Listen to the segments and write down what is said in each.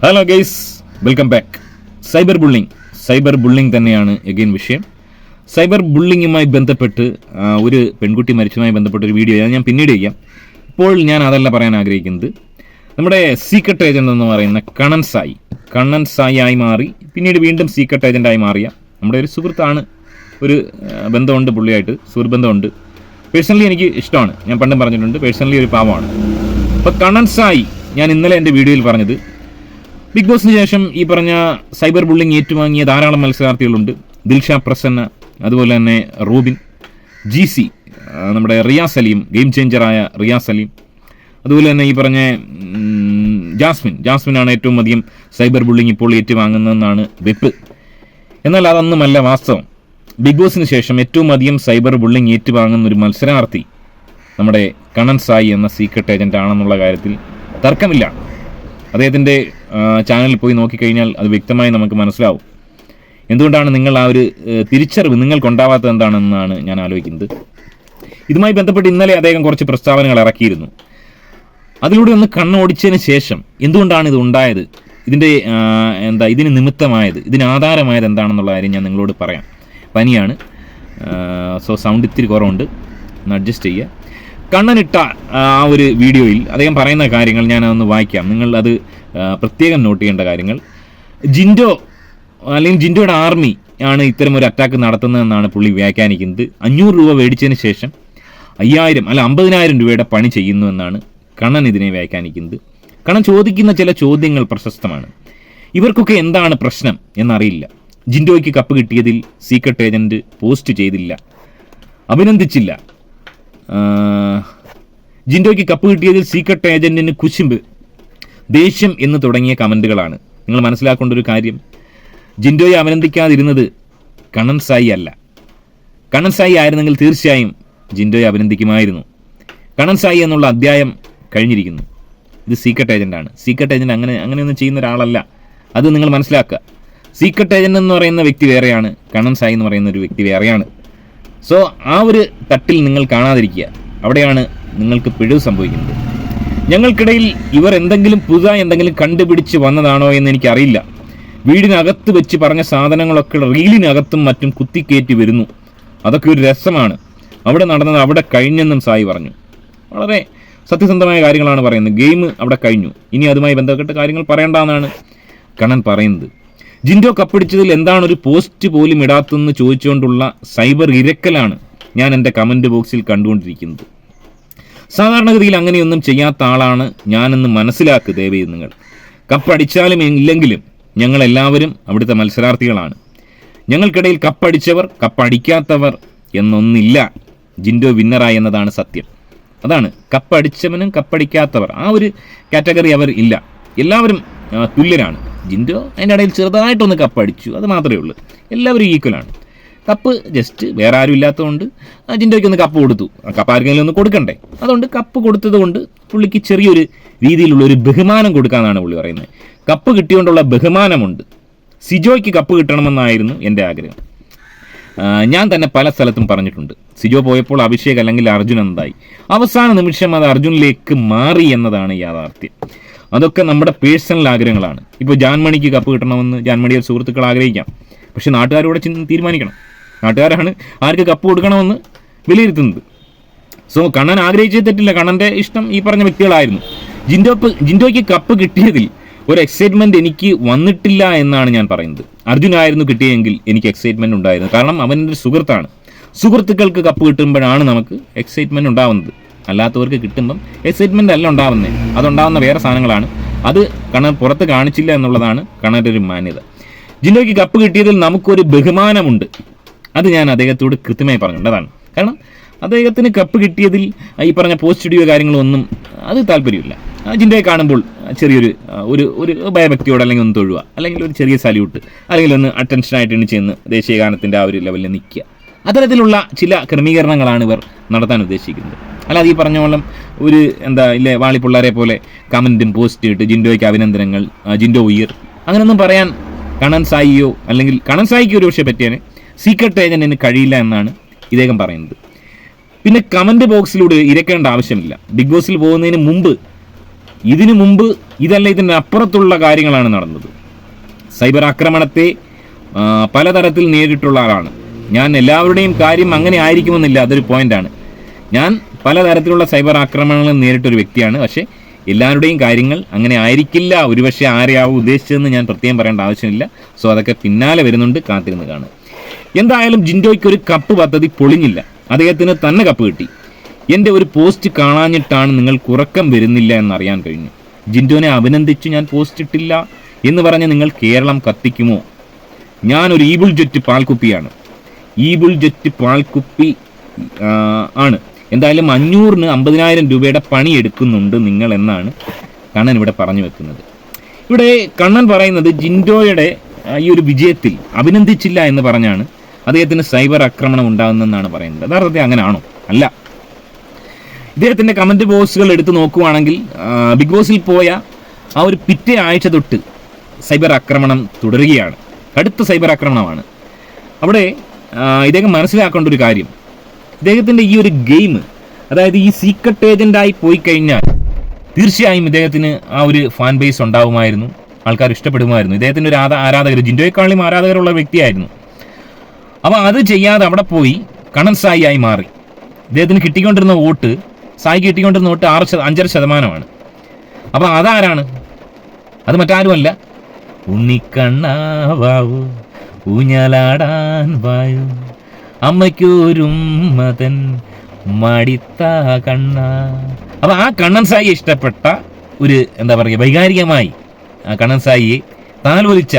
Hello guys welcome back cyber bullying cyber bullying തന്നെയാണ് again വിഷയം. Cyber ബുള്ളിങ്ങുമായി ബന്ധപ്പെട്ട് ഒരു പെൺകുട്ടി മരിച്ചതുമായി ബന്ധപ്പെട്ട ഒരു വീഡിയോ ഞാൻ പിന്നീട് ചെയ്യാം. ഇപ്പോൾ ഞാൻ അതല്ല പറയാൻ ആഗ്രഹിക്കുന്നത്. നമ്മുടെ സീക്രട്ട് ഏജന്റ് എന്ന് പറയുന്ന കണ്ണൻ സായി. കണ്ണൻ സായി ആയി മാറി. പിന്നീട് വീണ്ടും സീക്രട്ട് ഏജന്റായി മാറിയ നമ്മുടെ ഒരു സുഹൃത്താണ്. ഒരു ബന്ധമുണ്ട് പുള്ളിയായിട്ട്. സുഹൃത്ത് ബന്ധമുണ്ട്. പേഴ്സണലി എനിക്ക് ഇഷ്ടമാണ്. ഞാൻ പണ്ടും പറഞ്ഞിട്ടുണ്ട് പേഴ്സണലി ഒരു പാവമാണ്. അപ്പോൾ കണ്ണൻ സായി ഞാൻ ഇന്നലെ എന്റെ വീഡിയോയിൽ പറഞ്ഞത് ബിഗ് ബോസിന് ശേഷം ഈ പറഞ്ഞ സൈബർ ബുള്ളിങ് ഏറ്റുവാങ്ങിയ ധാരാളം മത്സരാർത്ഥികളുണ്ട്. ദിൽഷ പ്രസന്ന അതുപോലെ തന്നെ റോബിൻ ജി സി നമ്മുടെ റിയാസ് അലിയും ഗെയിം ചേഞ്ചറായ റിയാസ് അലിയും. അതുപോലെ തന്നെ ഈ പറഞ്ഞ ജാസ്മിൻ. ജാസ്മിനാണ് ഏറ്റവും അധികം സൈബർ ബുള്ളിങ് ഇപ്പോൾ ഏറ്റുവാങ്ങുന്നതെന്നാണ് വെപ്പ്. എന്നാൽ അതൊന്നുമല്ല വാസ്തവം. ബിഗ് ബോസിന് ശേഷം ഏറ്റവും അധികം സൈബർ ബുള്ളിങ് ഏറ്റുവാങ്ങുന്ന ഒരു മത്സരാർത്ഥി നമ്മുടെ കണ്ണൻ സായി എന്ന സീക്രട്ട് ഏജന്റ് ആണെന്നുള്ള കാര്യത്തിൽ തർക്കമില്ല. അദ്ദേഹത്തിന്റെ ചാനലിൽ പോയി നോക്കിക്കഴിഞ്ഞാൽ അത് വ്യക്തമായി നമുക്ക് മനസ്സിലാവും. എന്തുകൊണ്ടാണ് നിങ്ങൾ ആ ഒരു തിരിച്ചറിവ് നിങ്ങൾക്കുണ്ടാവാത്തത് എന്താണെന്നാണ് ഞാൻ ആലോചിക്കുന്നത്. ഇതുമായി ബന്ധപ്പെട്ട് ഇന്നലെ അദ്ദേഹം കുറച്ച് പ്രസ്താവനകൾ ഇറക്കിയിരുന്നു. അതിലൂടെ ഒന്ന് കണ്ണോടിച്ചതിന് ശേഷം എന്തുകൊണ്ടാണ് ഇത് ഉണ്ടായത്? ഇതിന്റെ എന്താ ഇതിന് നിമിത്തമായത് ഇതിന് ആധാരമായത് എന്താണെന്നുള്ള കാര്യം ഞാൻ നിങ്ങളോട് പറയാം. പനിയാണ്. സോ സൗണ്ട് ഇത്തിരി കുറവുണ്ട്. ഒന്ന് അഡ്ജസ്റ്റ് ചെയ്യുക. കണ്ണനിട്ട ആ ഒരു വീഡിയോയിൽ അദ്ദേഹം പറയുന്ന കാര്യങ്ങൾ ഞാൻ അതൊന്ന് വായിക്കാം. നിങ്ങൾ അത് പ്രത്യേകം നോട്ട് ചെയ്യേണ്ട കാര്യങ്ങൾ. ജിൻഡോ അല്ലെങ്കിൽ ജിൻഡോയുടെ ആർമി ആണ് ഇത്തരം ഒരു അറ്റാക്ക് നടത്തുന്നതെന്നാണ് പുള്ളി വ്യാഖ്യാനിക്കുന്നത്. അഞ്ഞൂറ് രൂപ മേടിച്ചതിന് ശേഷം അയ്യായിരം അല്ല അമ്പതിനായിരം രൂപയുടെ പണി ചെയ്യുന്നു എന്നാണ് കണ്ണൻ ഇതിനെ വ്യാഖ്യാനിക്കുന്നത്. കണ്ണൻ ചോദിക്കുന്ന ചില ചോദ്യങ്ങൾ പ്രശസ്തമാണ്. ഇവർക്കൊക്കെ എന്താണ് പ്രശ്നം എന്നറിയില്ല. ജിൻഡോയ്ക്ക് കപ്പ് കിട്ടിയതിൽ സീക്രട്ട് ഏജന്റ് പോസ്റ്റ് ചെയ്തില്ല. അഭിനന്ദിച്ചില്ല. ജിൻഡോയ്ക്ക് കപ്പ് കിട്ടിയതിൽ സീക്രട്ട് ഏജന്റിന് കുശിമ്പ്. ദേഷ്യം എന്ന് തുടങ്ങിയ കമന്റുകളാണ് നിങ്ങൾ മനസ്സിലാക്കേണ്ട ഒരു കാര്യം ജിൻഡോയെ അഭിനന്ദിക്കാതിരുന്നത് കണ്ണൻ സായി അല്ല. കണ്ണൻ സായി ആയിരുന്നെങ്കിൽ തീർച്ചയായും ജിൻഡോയെ അഭിനന്ദിക്കുമായിരുന്നു. കണ്ണൻ സായി എന്നുള്ള അധ്യായം കഴിഞ്ഞിരിക്കുന്നു. ഇത് സീക്രട്ട് ഏജന്റാണ് സീക്രട്ട് ഏജന്റ് അങ്ങനെ അങ്ങനെയൊന്നും ചെയ്യുന്ന ഒരാളല്ല. അത് നിങ്ങൾ മനസ്സിലാക്കുക. സീക്രട്ട് ഏജന്റ് എന്ന് പറയുന്ന വ്യക്തി വേറെയാണ്. കണ്ണൻ സായി എന്ന് പറയുന്ന ഒരു വ്യക്തി വേറെയാണ്. സോ ആ ഒരു തട്ടിൽ നിങ്ങൾ കാണാതിരിക്കുക. അവിടെയാണ് നിങ്ങൾക്ക് പിഴവ് സംഭവിക്കുന്നത്. ഞങ്ങൾക്കിടയിൽ ഇവർ എന്തെങ്കിലും പുതുതായി എന്തെങ്കിലും കണ്ടുപിടിച്ച് വന്നതാണോ എന്ന് എനിക്കറിയില്ല. വീടിനകത്ത് വെച്ച് പറഞ്ഞ സാധനങ്ങളൊക്കെ റീലിനകത്തും മറ്റും കുത്തിക്കയറ്റി വരുന്നു. അതൊക്കെ ഒരു രസമാണ്. അവിടെ നടന്നത് അവിടെ കഴിഞ്ഞെന്നും സായി പറഞ്ഞു. വളരെ സത്യസന്ധമായ കാര്യങ്ങളാണ് പറയുന്നത്. ഗെയിം അവിടെ കഴിഞ്ഞു. ഇനി അതുമായി ബന്ധപ്പെട്ട കാര്യങ്ങൾ പറയേണ്ടെന്നാണ് കണ്ണൻ പറയുന്നത്. ജിൻഡോ കപ്പടിച്ചതിൽ എന്താണ് ഒരു പോസ്റ്റ് പോലും ഇടാത്തെന്ന് ചോദിച്ചുകൊണ്ടുള്ള സൈബർ ഇരക്കലാണ് ഞാൻ എന്റെ കമന്റ് ബോക്സിൽ കണ്ടുകൊണ്ടിരിക്കുന്നത്. സാധാരണഗതിയിൽ അങ്ങനെയൊന്നും ചെയ്യാത്ത ആളാണ് ഞാനെന്ന് മനസ്സിലാക്കുക ദയവേ നിങ്ങൾ. കപ്പടിച്ചാലും ഇല്ലെങ്കിലും ഞങ്ങളെല്ലാവരും അവിടുത്തെ മത്സരാർത്ഥികളാണ്. ഞങ്ങൾക്കിടയിൽ കപ്പടിച്ചവർ കപ്പടിക്കാത്തവർ എന്നൊന്നില്ല. ജിൻഡോ വിന്നറായി എന്നതാണ് സത്യം. അതാണ് കപ്പടിച്ചവനും കപ്പടിക്കാത്തവർ ആ ഒരു കാറ്റഗറി അവർ ഇല്ല. എല്ലാവരും തുല്യരാണ്. ജിൻഡോ അതിന്റെ ഇടയിൽ ചെറുതായിട്ടൊന്ന് കപ്പടിച്ചു അത് മാത്രമേ ഉള്ളൂ. എല്ലാവരും ഈക്വലാണ് കപ്പ് ജസ്റ്റ് വേറെ ആരും ഇല്ലാത്തതുകൊണ്ട് ജിൻഡോയ്ക്ക് ഒന്ന് കപ്പ് കൊടുത്തു. കപ്പ് ആർക്കെങ്കിലും ഒന്ന് കൊടുക്കണ്ടേ? അതുകൊണ്ട് കപ്പ് കൊടുത്തതുകൊണ്ട് പുള്ളിക്ക് ചെറിയൊരു രീതിയിലുള്ള ഒരു ബഹുമാനം കൊടുക്കാമെന്നാണ് പുള്ളി പറയുന്നത്. കപ്പ് കിട്ടിയോണ്ടുള്ള ബഹുമാനമുണ്ട്. സിജോയ്ക്ക് കപ്പ് കിട്ടണമെന്നായിരുന്നു എന്റെ ആഗ്രഹം. ഞാൻ തന്നെ പല സ്ഥലത്തും പറഞ്ഞിട്ടുണ്ട്. സിജോ പോയപ്പോൾ അഭിഷേക് അല്ലെങ്കിൽ അർജുൻ എന്തായി? അവസാന നിമിഷം അത് അർജുനിലേക്ക് മാറി എന്നതാണ് യാഥാർത്ഥ്യം. അതൊക്കെ നമ്മുടെ പേഴ്സണൽ ആഗ്രഹങ്ങളാണ്. ഇപ്പോൾ ജാൻമണിക്ക് കപ്പ് കിട്ടണമെന്ന് ജാൻമണിയുടെ സുഹൃത്തുക്കൾ ആഗ്രഹിക്കാം. പക്ഷേ നാട്ടുകാരോടെ ചിന്ത തീരുമാനിക്കണം. നാട്ടുകാരാണ് ആർക്ക് കപ്പ് കൊടുക്കണമെന്ന് വിലയിരുത്തുന്നത്. സോ കണ്ണൻ ആഗ്രഹിച്ചേ തെറ്റില്ല. കണ്ണന്റെ ഇഷ്ടം ഈ പറഞ്ഞ വ്യക്തികളായിരുന്നു. ജിൻഡോ ജിൻഡോയ്ക്ക് കപ്പ് കിട്ടിയതിൽ ഒരു എക്സൈറ്റ്മെന്റ് എനിക്ക് വന്നിട്ടില്ല എന്നാണ് ഞാൻ പറയുന്നത്. അർജുനായിരുന്നു കിട്ടിയെങ്കിൽ എനിക്ക് എക്സൈറ്റ്മെന്റ് ഉണ്ടായിരുന്നു. കാരണം അവന്റെ സുഹൃത്താണ്. സുഹൃത്തുക്കൾക്ക് കപ്പ് കിട്ടുമ്പോഴാണ് നമുക്ക് എക്സൈറ്റ്മെന്റ് ഉണ്ടാവുന്നത്. അല്ലാത്തവർക്ക് കിട്ടുമ്പം എക്സൈറ്റ്മെന്റ് അല്ല ഉണ്ടാവുന്നത് അതുണ്ടാവുന്ന വേറെ സാധനങ്ങളാണ്. അത് കണ്ണൻ പുറത്ത് കാണിച്ചില്ല എന്നുള്ളതാണ് കണ്ണന്റെ ഒരു മാന്യത. ജിനോയ്ക്ക് കപ്പ് കിട്ടിയതിൽ നമുക്കൊരു ബഹുമാനമുണ്ട്. അത് ഞാൻ അദ്ദേഹത്തോട് കൃത്യമായി പറഞ്ഞതാണ്. കാരണം അദ്ദേഹത്തിന് കപ്പ് കിട്ടിയതിൽ ഈ പറഞ്ഞ പോസ്റ്റ് സ്റ്റുഡിയോ കാര്യങ്ങളൊന്നും അത് താല്പര്യമില്ല. ജിൻഡോയെ കാണുമ്പോൾ ചെറിയൊരു ഒരു ഒരു ഭയഭക്തിയോട് അല്ലെങ്കിൽ ഒന്ന് തൊഴുക അല്ലെങ്കിൽ ഒരു ചെറിയ സല്യൂട്ട് അല്ലെങ്കിൽ ഒന്ന് അറ്റൻഷനായിട്ട് എണി ചെന്ന് ദേശീയ ഗാനത്തിന്റെ ആ ഒരു ലെവലിൽ നിൽക്കുക. അത്തരത്തിലുള്ള ചില ക്രമീകരണങ്ങളാണ് ഇവർ നടത്താൻ ഉദ്ദേശിക്കുന്നത്. അല്ലാതെ ഈ പറഞ്ഞ ഒരു എന്താ ഇല്ലേ വാളിപ്പിള്ളാരെ പോലെ കമന്റും പോസ്റ്റ് ഇട്ട് ജിൻഡോയ്ക്ക് അഭിനന്ദനങ്ങൾ ജിൻഡോ ഉയർ അങ്ങനെയൊന്നും പറയാൻ കണൻ സായിയോ അല്ലെങ്കിൽ കണൻ സായിക്ക് ഒരു പക്ഷേ പറ്റിയാണ് സീക്രട്ട് ഏജന്റിന് കഴിയില്ല എന്നാണ് ഇദ്ദേഹം പറയുന്നത്. പിന്നെ കമന്റ് ബോക്സിലൂടെ ഇരക്കേണ്ട ആവശ്യമില്ല. ബിഗ് ബോസിൽ പോകുന്നതിന് മുമ്പ് ഇതിനു മുമ്പ് ഇതല്ല ഇതിന് അപ്പുറത്തുള്ള കാര്യങ്ങളാണ് നടന്നത്. സൈബർ ആക്രമണത്തെ പലതരത്തിൽ നേരിട്ടുള്ള ആളാണ്. ഞാൻ എല്ലാവരുടെയും കാര്യം അങ്ങനെ ആയിരിക്കുമെന്നില്ല അതൊരു പോയിന്റാണ് ഞാൻ പലതരത്തിലുള്ള സൈബർ ആക്രമണങ്ങൾ നേരിട്ടൊരു വ്യക്തിയാണ്. പക്ഷേ എല്ലാവരുടെയും കാര്യങ്ങൾ അങ്ങനെ ആയിരിക്കില്ല. ഒരുപക്ഷെ ആരെയാവും ഉദ്ദേശിച്ചതെന്ന് ഞാൻ പ്രത്യേകം പറയേണ്ട ആവശ്യമില്ല. സോ അതൊക്കെ പിന്നാലെ വരുന്നുണ്ട്. കാത്തിരുന്ന് കാണും എന്തായാലും ജിൻഡോയ്ക്ക് ഒരു കപ്പ് പദ്ധതി പൊളിഞ്ഞില്ല. അദ്ദേഹത്തിന് തന്നെ കപ്പ് കിട്ടി. എന്റെ ഒരു പോസ്റ്റ് കാണാഞ്ഞിട്ടാണ് നിങ്ങൾ ഉറക്കം വരുന്നില്ല എന്നറിയാൻ കഴിഞ്ഞു. ജിൻഡോനെ അഭിനന്ദിച്ചു ഞാൻ പോസ്റ്റ് ഇട്ടില്ല എന്ന് പറഞ്ഞ് നിങ്ങൾ കേരളം കത്തിക്കുമോ? ഞാനൊരു ഈബിൾ ജെറ്റ് പാൽക്കുപ്പിയാണ്. ഈബിൾ ജെറ്റ് പാൽക്കുപ്പി ആണ്. എന്തായാലും അഞ്ഞൂറിന് അമ്പതിനായിരം രൂപയുടെ പണി എടുക്കുന്നുണ്ട് നിങ്ങൾ എന്നാണ് കണ്ണൻ ഇവിടെ പറഞ്ഞു വെക്കുന്നത്. ഇവിടെ കണ്ണൻ പറയുന്നത് ജിൻഡോയുടെ ഈ ഒരു വിജയത്തിൽ അഭിനന്ദിച്ചില്ല എന്ന് പറഞ്ഞാണ് അദ്ദേഹത്തിന് സൈബർ ആക്രമണം ഉണ്ടാകുന്നെന്നാണ് പറയുന്നത്. യഥാർത്ഥത്തിൽ അങ്ങനെയാണോ അല്ല. ഇദ്ദേഹത്തിന്റെ കമന്റ് ബോക്സുകൾ എടുത്തു നോക്കുവാണെങ്കിൽ ബിഗ് ബോസിൽ പോയ ആ ഒരു പിറ്റേ ആഴ്ച തൊട്ട് സൈബർ ആക്രമണം തുടരുകയാണ്. കടുത്ത സൈബർ ആക്രമണമാണ്. അവിടെ ഇദ്ദേഹം മനസ്സിലാക്കേണ്ട ഒരു കാര്യം. ഇദ്ദേഹത്തിന്റെ ഈ ഒരു ഗെയിം അതായത് ഈ സീക്രട്ട് ഏജന്റായി പോയി കഴിഞ്ഞാൽ തീർച്ചയായും ഇദ്ദേഹത്തിന് ആ ഒരു ഫാൻ ബേസ് ഉണ്ടാവുമായിരുന്നു. ആൾക്കാർ ഇഷ്ടപ്പെടുമായിരുന്നു. ഇദ്ദേഹത്തിന്റെ ഒരു ആരാ ആരാധകർ ജിൻഡോയെക്കാളും ആരാധകരുള്ള വ്യക്തിയായിരുന്നു. അപ്പോൾ അത് ചെയ്യാതെ അവിടെ പോയി കണൻ സായി ആയി മാറി. ഇദ്ദേഹത്തിന് കിട്ടിക്കൊണ്ടിരുന്ന വോട്ട് സായി കിട്ടിക്കൊണ്ടിരുന്ന വോട്ട് ആറ് അഞ്ചര ശതമാനമാണ്. അപ്പോൾ അതാരാണ്? അത് മറ്റാരുമല്ല. ഉണ്ണിക്കണ്ണാവാവു. ഊഞ്ഞാലാടാൻ വായു. അമ്മയ്ക്കൊരു മതൻ മടിത്ത കണ്ണ. അപ്പോൾ ആ കണ്ണൻ സായി ഇഷ്ടപ്പെട്ട ഒരു എന്താ പറയുക വൈകാരികമായി ആ കണ്ണൻ സായിയെ താലോലിച്ച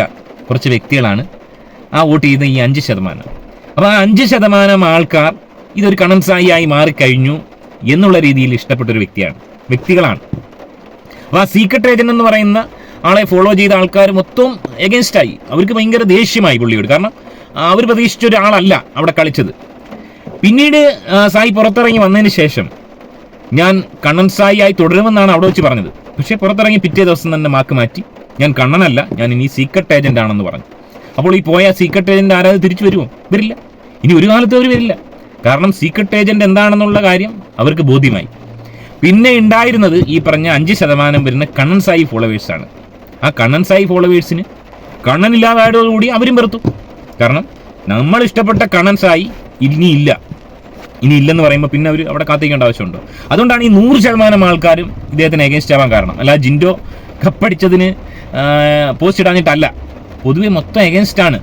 കുറച്ച് വ്യക്തികളാണ് ആ വോട്ട് ചെയ്ത ഈ അഞ്ച് ശതമാനം. അപ്പോൾ ആ അഞ്ച് ശതമാനം ആൾക്കാർ ഇതൊരു കണ്ണൻ സായിയായി മാറിക്കഴിഞ്ഞു എന്നുള്ള രീതിയിൽ ഇഷ്ടപ്പെട്ട ഒരു വ്യക്തിയാണ് വ്യക്തികളാണ്. അപ്പോൾ ആ സീക്രട്ട് ഏജന്റ് എന്ന് പറയുന്ന ആളെ ഫോളോ ചെയ്ത ആൾക്കാർ മൊത്തം എഗൻസ്റ്റ് ആയി. അവർക്ക് ഭയങ്കര ദേഷ്യമായി പുള്ളിയോട്. കാരണം അവർ പ്രതീക്ഷിച്ച ഒരാളല്ല അവിടെ കളിച്ചത്. പിന്നീട് സായി പുറത്തിറങ്ങി വന്നതിന് ശേഷം ഞാൻ കണ്ണൻ സായി ആയി തുടരുമെന്നാണ് അവിടെ വെച്ച് പറഞ്ഞത്. പക്ഷേ പുറത്തിറങ്ങി പിറ്റേ ദിവസം തന്നെ മാക്ക് മാറ്റി. ഞാൻ കണ്ണനല്ല ഞാൻ ഇനി സീക്രട്ട് ഏജന്റ് ആണെന്ന് പറഞ്ഞു. അപ്പോൾ ഈ പോയ സീക്രട്ട് ഏജന്റ് ആരാത് തിരിച്ചു വരുമോ? വരില്ല. ഇനി ഒരു കാലത്ത് അവർ വരില്ല. കാരണം സീക്രട്ട് ഏജന്റ് എന്താണെന്നുള്ള കാര്യം അവർക്ക് ബോധ്യമായി. പിന്നെ ഉണ്ടായിരുന്നത് ഈ പറഞ്ഞ അഞ്ച് ശതമാനം വരുന്ന കണ്ണൻ സായി ഫോളോവേഴ്സാണ് ആ കണ്ണൻ സായി ഫോളോവേഴ്സിന്. കണ്ണൻ ഇല്ലാതായതോടുകൂടി അവരും വെറുത്തു. കാരണം നമ്മൾ ഇഷ്ടപ്പെട്ട കണ്ണൻ സായി ഇനി ഇല്ല. ഇനി ഇല്ലെന്ന് പറയുമ്പോൾ പിന്നെ അവർ അവിടെ കാത്തിരിക്കേണ്ട ആവശ്യമുണ്ടോ? അതുകൊണ്ടാണ് ഈ നൂറ് ശതമാനം ആൾക്കാരും ഇദ്ദേഹത്തിന് എഗൻസ്റ്റ് ആവാൻ കാരണം. അല്ല ജിൻഡോ കപ്പടിച്ചതിന് പോസ്റ്റ് ഇടാഞ്ഞിട്ടല്ല. പൊതുവെ മൊത്തം എഗൻസ്റ്റ് ആണ്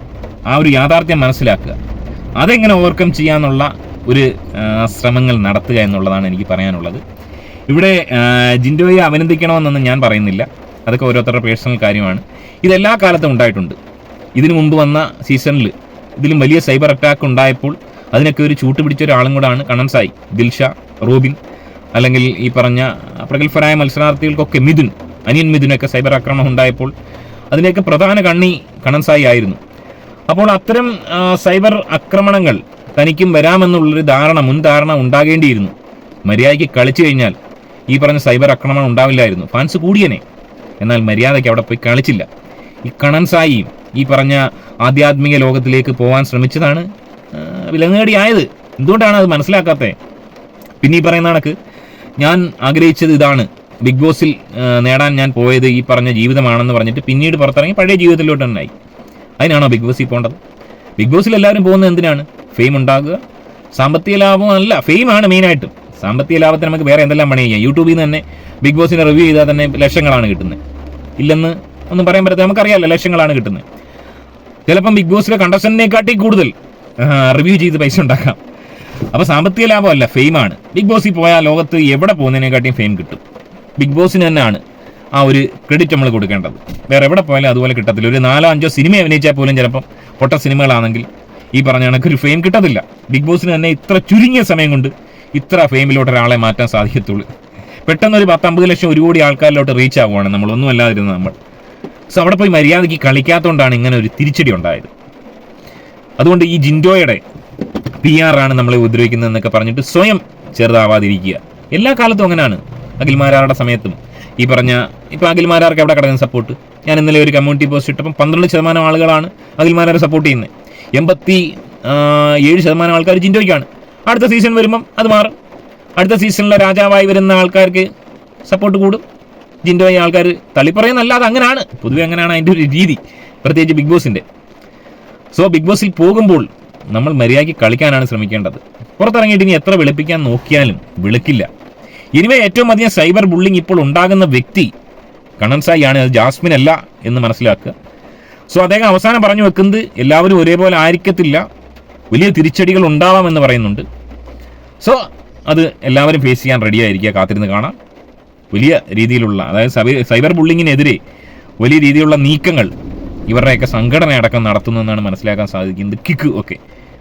ആ ഒരു യാഥാർത്ഥ്യം മനസ്സിലാക്കുക. അതെങ്ങനെ ഓവർകം ചെയ്യാന്നുള്ള ഒരു ശ്രമങ്ങൾ നടത്തുക എന്നുള്ളതാണ് എനിക്ക് പറയാനുള്ളത്. ഇവിടെ ജിൻഡോയെ അഭിനന്ദിക്കണമെന്നൊന്നും ഞാൻ പറയുന്നില്ല. അതൊക്കെ ഓരോരുത്തരുടെ പേഴ്സണൽ കാര്യമാണ്. ഇതെല്ലാ കാലത്തും ഉണ്ടായിട്ടുണ്ട്. ഇതിനു മുമ്പ് വന്ന സീസണിൽ ഇതിലും വലിയ സൈബർ അറ്റാക്ക് ഉണ്ടായപ്പോൾ അതിനൊക്കെ ഒരു ചൂട്ട് പിടിച്ച ഒരാളും കൂടാണ് കണ്ണൻ സായി ദിൽഷ റോബിൻ അല്ലെങ്കിൽ ഈ പറഞ്ഞ പ്രഗത്ഭരായ മത്സരാർത്ഥികൾക്കൊക്കെ മിഥുൻ അനിയൻ മിഥുനൊക്കെ സൈബർ ആക്രമണം ഉണ്ടായപ്പോൾ അതിനൊക്കെ പ്രധാന കണ്ണി കണ്ണൻ സായി ആയിരുന്നു. അപ്പോൾ അത്തരം സൈബർ ആക്രമണങ്ങൾ തനിക്കും വരാമെന്നുള്ളൊരു ധാരണ മുൻ ധാരണ ഉണ്ടാകേണ്ടിയിരുന്നു. മര്യാദയ്ക്ക് കളിച്ചു കഴിഞ്ഞാൽ ഈ പറഞ്ഞ സൈബർ ആക്രമണം ഉണ്ടാവില്ലായിരുന്നു. ഫാൻസ് കൂടിയനെ എന്നാൽ മര്യാദയ്ക്ക് അവിടെ പോയി കളിച്ചില്ല. ഈ കണൻ ഈ പറഞ്ഞ ആധ്യാത്മിക ലോകത്തിലേക്ക് പോകാൻ ശ്രമിച്ചതാണ് വിലങ്ങേടിയായത് എന്തുകൊണ്ടാണ് അത് മനസ്സിലാക്കാത്തത് പിന്നെ ഈ പറയുന്ന കണക്ക് ഞാൻ ആഗ്രഹിച്ചത് ഇതാണ്. ബിഗ് ബോസിൽ നേടാൻ ഞാൻ പോയത് ഈ പറഞ്ഞ ജീവിതമാണെന്ന് പറഞ്ഞിട്ട് പിന്നീട് പുറത്തിറങ്ങി പഴയ ജീവിതത്തിലോട്ട് തന്നെ ആയി. അതിനാണോ ബിഗ് ബോസിൽ പോകേണ്ടത്? ബിഗ് ബോസിൽ എല്ലാവരും പോകുന്നത് എന്തിനാണ്? ഫെയിം ഉണ്ടാകുക. സാമ്പത്തിക ലാഭം അല്ല ഫെയിമാണ് മെയിനായിട്ടും. സാമ്പത്തിക ലാഭത്തിന് നമുക്ക് വേറെ എന്തെല്ലാം പണി ചെയ്യാം? യൂട്യൂബിൽ നിന്ന് തന്നെ ബിഗ് ബോസിനെ റിവ്യൂ ചെയ്താൽ തന്നെ ലക്ഷങ്ങളാണ് കിട്ടുന്നത്. ഇല്ലെന്ന് ഒന്നും പറയാൻ പറ്റാത്ത നമുക്കറിയാമല്ലോ ലക്ഷങ്ങളാണ് കിട്ടുന്നത്. ചിലപ്പം ബിഗ് ബോസിലെ കണ്ടസ്റ്റന്റിനെക്കാട്ടി കൂടുതൽ റിവ്യൂ ചെയ്ത് പൈസ ഉണ്ടാക്കാം. അപ്പോൾ സാമ്പത്തിക ലാഭമല്ല ഫെയിമാണ് ബിഗ് ബോസിൽ പോയാൽ ലോകത്ത് എവിടെ പോകുന്നതിനെക്കാട്ടിയും ഫെയിം കിട്ടും. ബിഗ് ബോസിന് തന്നെയാണ് ആ ഒരു ക്രെഡിറ്റ് നമ്മൾ കൊടുക്കേണ്ടത്. വേറെ എവിടെ പോയാലും അതുപോലെ കിട്ടത്തില്ല. ഒരു നാലോ അഞ്ചോ സിനിമ അഭിനയിച്ചാൽ പോലും ചിലപ്പം പൊട്ട സിനിമകളാണെങ്കിൽ ഈ പറഞ്ഞ കണക്ക് ഒരു ഫെയിം കിട്ടത്തില്ല ബിഗ് ബോസിന് തന്നെ ഇത്ര ചുരുങ്ങിയ സമയം കൊണ്ട് ഇത്ര ഫെയിമിലോട്ട് ഒരാളെ മാറ്റാൻ സാധിക്കത്തുള്ളൂ. പെട്ടെന്ന് ഒരു പത്തമ്പത് ലക്ഷം ഒരു കോടി ആൾക്കാരിലോട്ട് റീച്ച് ആവുകയാണ് നമ്മളൊന്നും അല്ലാതിരുന്ന നമ്മൾ. സോ അവിടെ പോയി മര്യാദയ്ക്ക് കളിക്കാത്തതുകൊണ്ടാണ് ഇങ്ങനെ ഒരു തിരിച്ചടി ഉണ്ടായത്. അതുകൊണ്ട് ഈ ജിൻഡോയുടെ പി ആർ ആണ് നമ്മളെ ഉപദ്രവിക്കുന്നത് എന്നൊക്കെ പറഞ്ഞിട്ട് സ്വയം ചെറുതാവാതിരിക്കുക. എല്ലാ കാലത്തും അങ്ങനെയാണ്. അഖിൽമാരാറുടെ സമയത്തും. ഈ പറഞ്ഞ ഇപ്പോൾ അഖിൽമാരാർക്ക് എവിടെ കിടക്കുന്ന സപ്പോർട്ട് ഞാൻ ഇന്നലെ ഒരു കമ്മ്യൂണിറ്റി പോസ്റ്റ് ഇട്ടപ്പം പന്ത്രണ്ട് ശതമാനം ആളുകളാണ് അഖിൽമാരാരെ സപ്പോർട്ട് ചെയ്യുന്നത്. എൺപത്തി ഏഴ് ശതമാനം ആൾക്കാർ ജിൻഡോയ്ക്കാണ്. അടുത്ത സീസൺ വരുമ്പം അത് മാറും. അടുത്ത സീസണിലെ രാജാവായി വരുന്ന ആൾക്കാർക്ക് സപ്പോർട്ട് കൂടും. ജിൻഡോയെ ആൾക്കാർ തള്ളിപ്പറയുന്നല്ലാതെ അങ്ങനെയാണ് പൊതുവെ അങ്ങനെയാണ് അതിന്റെ ഒരു രീതി പ്രത്യേകിച്ച് ബിഗ് ബോസിന്റെ. സോ ബിഗ് ബോസിൽ പോകുമ്പോൾ നമ്മൾ മര്യാദയ്ക്ക് കളിക്കാനാണ് ശ്രമിക്കേണ്ടത്. പുറത്തിറങ്ങിയിട്ട് ഇനി എത്ര വെളുപ്പിക്കാൻ നോക്കിയാലും വിളിക്കില്ല. ഇനിമേ ഏറ്റവും അധികം സൈബർ ബുള്ളിങ് ഇപ്പോൾ ഉണ്ടാകുന്ന വ്യക്തി കണ്ണൻ സായി ആണ് അത് ജാസ്മിൻ അല്ല എന്ന് മനസ്സിലാക്കുക. സോ അദ്ദേഹം അവസാനം പറഞ്ഞു വെക്കുന്നത് എല്ലാവരും ഒരേപോലെ ആയിരിക്കത്തില്ല. വലിയ തിരിച്ചടികൾ ഉണ്ടാവാമെന്ന് പറയുന്നുണ്ട്. സോ അത് എല്ലാവരും ഫേസ് ചെയ്യാൻ റെഡി ആയിരിക്കുക കാത്തിരുന്ന് കാണാം. വലിയ രീതിയിലുള്ള അതായത് സൈബർ ബുള്ളിങ്ങിനെതിരെ വലിയ രീതിയിലുള്ള നീക്കങ്ങൾ ഇവരുടെയൊക്കെ സംഘടന അടക്കം നടത്തുന്നതെന്നാണ് മനസ്സിലാക്കാൻ സാധിക്കുന്നത്. കിക്ക് ഒക്കെ.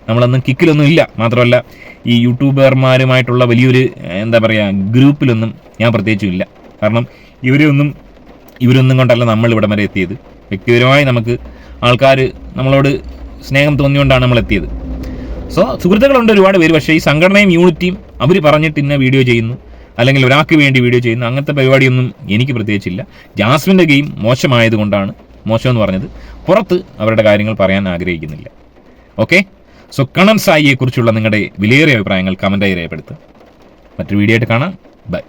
നമ്മളൊന്നും കിക്കിലൊന്നും ഇല്ല. മാത്രമല്ല ഈ യൂട്യൂബർമാരുമായിട്ടുള്ള വലിയൊരു എന്താ പറയുക ഗ്രൂപ്പിലൊന്നും ഞാൻ പ്രത്യേകിച്ചും ഇല്ല. കാരണം ഇവരൊന്നും ഇവരൊന്നും കൊണ്ടല്ല നമ്മൾ ഇവിടം വരെ എത്തിയത്. വ്യക്തിപരമായി നമുക്ക് ആൾക്കാർ നമ്മളോട് സ്നേഹം തോന്നിയുകൊണ്ടാണ് നമ്മൾ എത്തിയത് സോ സുഹൃത്തുക്കളുണ്ട് ഒരുപാട് പേര്. പക്ഷേ ഈ സംഘടനയും യൂണിറ്റിയും അവർ പറഞ്ഞിട്ട് ഇന്ന വീഡിയോ ചെയ്യുന്നു. അല്ലെങ്കിൽ ഒരാൾക്ക് വേണ്ടി വീഡിയോ ചെയ്യുന്നു. അങ്ങനത്തെ പരിപാടിയൊന്നും എനിക്ക് പ്രത്യേകിച്ചില്ല. ജാസ്മിന്റെ ഗെയിം മോശമായതുകൊണ്ടാണ് മോശം എന്ന് പറഞ്ഞത്. പുറത്ത് അവരുടെ കാര്യങ്ങൾ പറയാൻ ആഗ്രഹിക്കുന്നില്ല. ഓക്കെ? സോ കണൻ സായിയെക്കുറിച്ചുള്ള നിങ്ങളുടെ വിലയേറിയ അഭിപ്രായങ്ങൾ കമന്റായി രേഖപ്പെടുത്തുക. മറ്റൊരു വീഡിയോ ആയിട്ട് കാണാം. ബൈ.